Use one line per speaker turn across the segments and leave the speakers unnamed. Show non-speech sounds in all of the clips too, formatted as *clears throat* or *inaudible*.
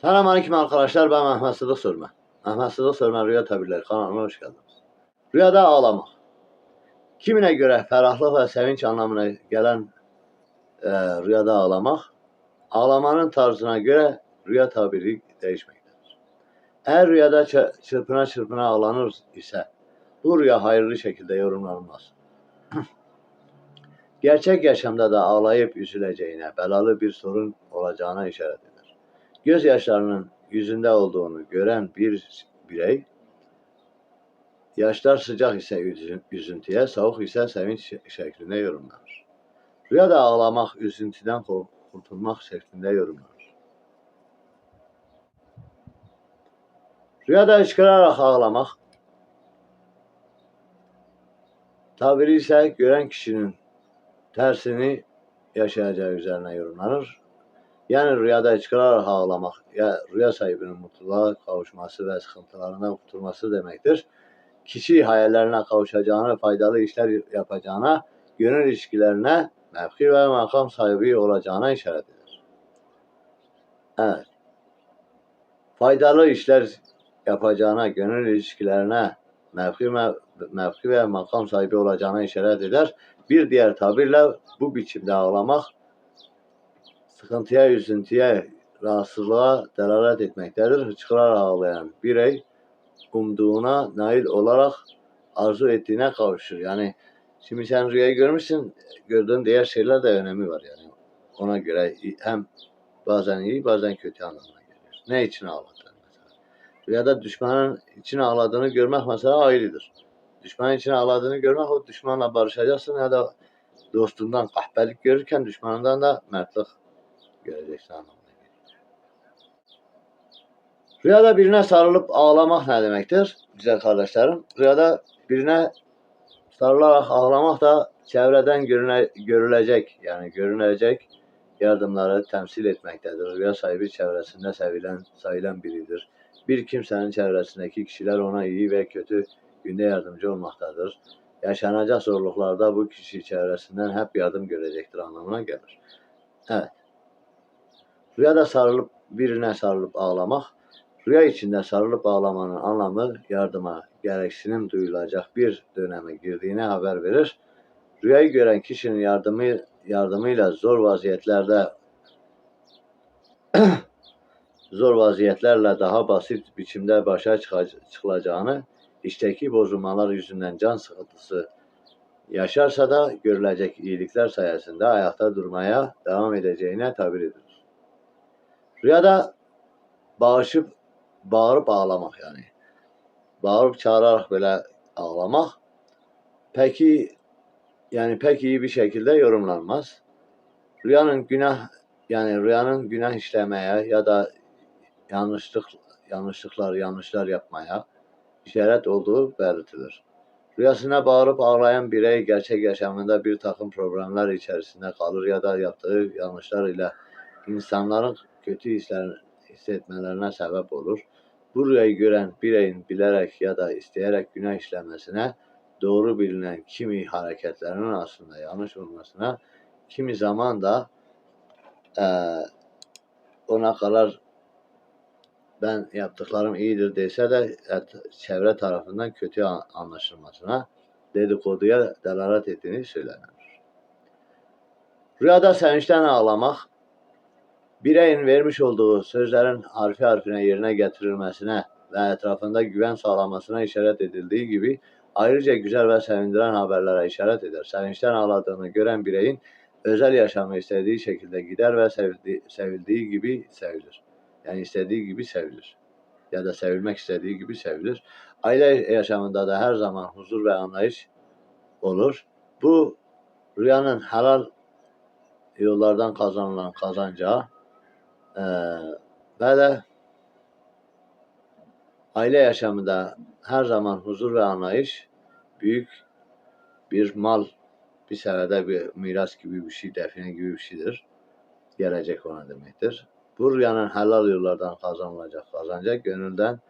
Selam aleyküm arkadaşlar ben Mehmet Sıdık Sörme. Mehmet Sıdık Sörme Rüya Tabirleri kanalına hoş geldiniz. Rüyada ağlamak. Kimine göre ferahlık ve sevinç anlamına gelen e, rüyada ağlamak, ağlamanın tarzına göre rüya tabiri değişmektedir. Eğer rüyada çırpına çırpına ağlanır ise bu rüya hayırlı şekilde yorumlanmaz. Gerçek yaşamda da ağlayıp üzüleceğine, belalı bir sorun olacağına işaret eder. Gözyaşlarının yüzünde olduğunu gören bir birey, yaşlar sıcak ise üzün- üzüntüye, soğuk ise sevinç şe- şeklinde yorumlanır. Rüyada ağlamak, üzüntüden kurtulmak şeklinde yorumlanır. Rüyada hıçkırarak ağlamak, tabiri ise gören kişinin tersini yaşayacağı üzerine yorumlanır. Yani rüyada hıçkırarak ağlamak, ya rüya sahibinin mutluluğa kavuşması ve sıkıntılarından kurtulması demektir. Kişi hayallerine kavuşacağına, faydalı işler yapacağına, gönül ilişkilerine, mevki ve makam sahibi olacağına işaret eder. Evet. Faydalı işler yapacağına, gönül ilişkilerine, mevki, ve, mevki ve makam sahibi olacağına işaret eder. Bir diğer tabirle bu biçimde ağlamak sıkıntıya, üzüntüye, rahatsızlığa delalet etmektedir. Hıçkırarak ağlayan birey umduğuna nail olarak arzu ettiğine kavuşur. Yani şimdi sen rüyayı görmüşsün, gördüğün diğer şeyler de önemi var yani. Ona göre hem bazen iyi bazen kötü anlamına gelir. Ne için ağladın mesela? Rüyada düşmanın için ağladığını görmek mesela ayrıdır. Düşmanın için ağladığını görmek o düşmanla barışacaksın ya da dostundan kahpelik görürken düşmanından da mertlik göreceksin anlamına gelir. Rüyada birine sarılıp ağlamak ne demektir? Güzel kardeşlerim. Rüyada birine sarılarak ağlamak da çevreden görüne, görülecek yani görünecek yardımları temsil etmektedir. Rüya sahibi çevresinde sevilen, sayılan biridir. Bir kimsenin çevresindeki kişiler ona iyi ve kötü günde yardımcı olmaktadır. Yaşanacak zorluklarda bu kişi çevresinden hep yardım görecektir anlamına gelir. Evet. Rüyada sarılıp birine sarılıp ağlamak, rüya içinde sarılıp ağlamanın anlamı yardıma gereksinim duyulacak bir döneme girdiğine haber verir. Rüyayı gören kişinin yardımı yardımıyla zor vaziyetlerde *clears throat* zor vaziyetlerle daha basit biçimde başa çıkılacağını, işteki bozulmalar yüzünden can sıkıntısı yaşarsa da görülecek iyilikler sayesinde ayakta durmaya devam edeceğine tabir edilir. Rüyada bağışıp bağırıp ağlamak yani. Bağırıp çağırarak böyle ağlamak peki yani pek iyi bir şekilde yorumlanmaz. Rüyanın günah yani rüyanın günah işlemeye ya da yanlışlık yanlışlıklar yanlışlar yapmaya işaret olduğu belirtilir. Rüyasına bağırıp ağlayan birey gerçek yaşamında bir takım problemler içerisinde kalır ya da yaptığı yanlışlar ile insanların kötü hisler, hissetmelerine sebep olur. Bu rüyayı gören bireyin bilerek ya da isteyerek günah işlemesine, doğru bilinen kimi hareketlerinin aslında yanlış olmasına, kimi zaman da eee, ona kadar ben yaptıklarım iyidir dese de et- çevre tarafından kötü an- anlaşılmasına, dedikoduya delalet ettiğini söylenir. Rüyada sevinçten ağlamak, bireyin vermiş olduğu sözlerin harfi harfine yerine getirilmesine ve etrafında güven sağlamasına işaret edildiği gibi ayrıca güzel ve sevindiren haberlere işaret eder. Sevinçten ağladığını gören bireyin özel yaşamı istediği şekilde gider ve sevildiği, sevildiği gibi sevilir. Yani istediği gibi sevilir. Ya da sevilmek istediği gibi sevilir. Aile yaşamında da her zaman huzur ve anlayış olur. Bu rüyanın helal yollardan kazanılan kazancağı eee ve de aile yaşamında her zaman huzur ve anlayış büyük bir mal, bir senede bir miras gibi bir şey, define gibi bir şeydir. Gelecek ona demektir. Bu rüyanın helal yollardan kazanılacak kazanacak gönülden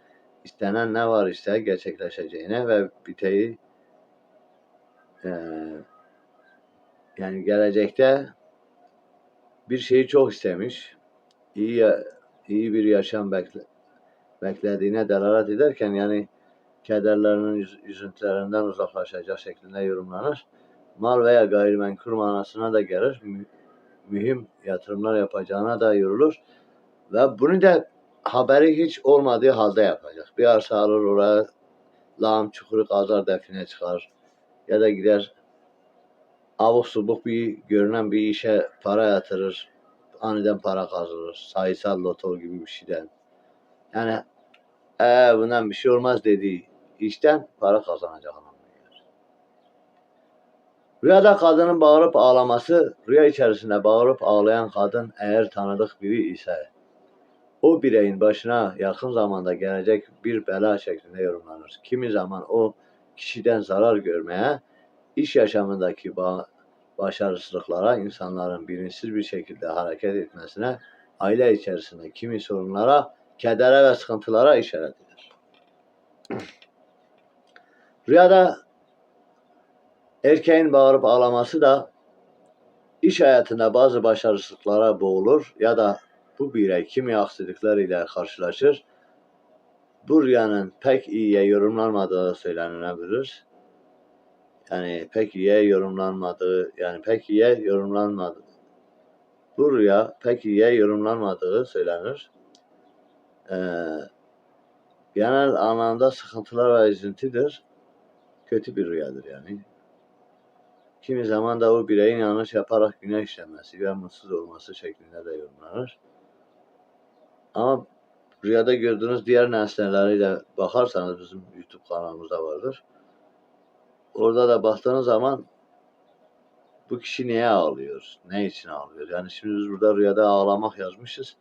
istenen ne var ise gerçekleşeceğine ve biteyi eee, yani gelecekte bir şeyi çok istemiş, iyi iyi bir yaşam bekle, beklediğine delalet ederken yani kederlerinin, üzüntülerinden uzaklaşacak şeklinde yorumlanır. Mal veya gayrimenkul manasına da gelir. Mü- mühim yatırımlar yapacağına da yorulur. Ve bunu da haberi hiç olmadığı halde yapacak. Bir arsa alır oraya lağım çukuru kazar define çıkar. Ya da gider abuk subuk bir görünen bir işe para yatırır. Aniden para kazanır. Sayısal loto gibi bir şeyden. Yani ee, bundan bir şey olmaz dediği işten para kazanacak anlamına. Rüyada kadının bağırıp ağlaması, rüya içerisinde bağırıp ağlayan kadın eğer tanıdık biri ise o bireyin başına yakın zamanda gelecek bir bela şeklinde yorumlanır. Kimi zaman o kişiden zarar görmeye, iş yaşamındaki ba- başarısızlıklara, insanların bilinçsiz bir şekilde hareket etmesine, aile içerisinde kimi sorunlara, kedere ve sıkıntılara işaret eder. Rüyada erkeğin bağırıp ağlaması da iş hayatında bazı başarısızlıklara boğulur ya da bu birey kimi aksilikler ile karşılaşır. Bu rüyanın pek iyiye yorumlanmadığı söylenebilir. Yani pek iyiye yorumlanmadığı, yani pek iyiye yorumlanmadı. Bu rüya pek iyiye yorumlanmadığı söylenir. Ee, genel anlamda sıkıntılar ve üzüntüdür. Kötü bir rüyadır yani. Kimi zaman da o bireyin yanlış yaparak günah işlemesi ve mutsuz olması şeklinde de yorumlanır. Ama rüyada gördüğünüz diğer nesneleri de bakarsanız bizim YouTube kanalımızda vardır. Orada da baktığınız zaman bu kişi neye ağlıyor? Ne için ağlıyor? Yani şimdi biz burada rüyada ağlamak yazmışız.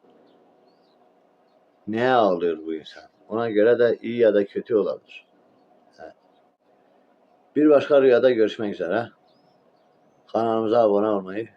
Neye ağlıyor bu insan? Ona göre de iyi ya da kötü olabilir. Bir başka rüyada görüşmek üzere. Kanalımıza abone olmayı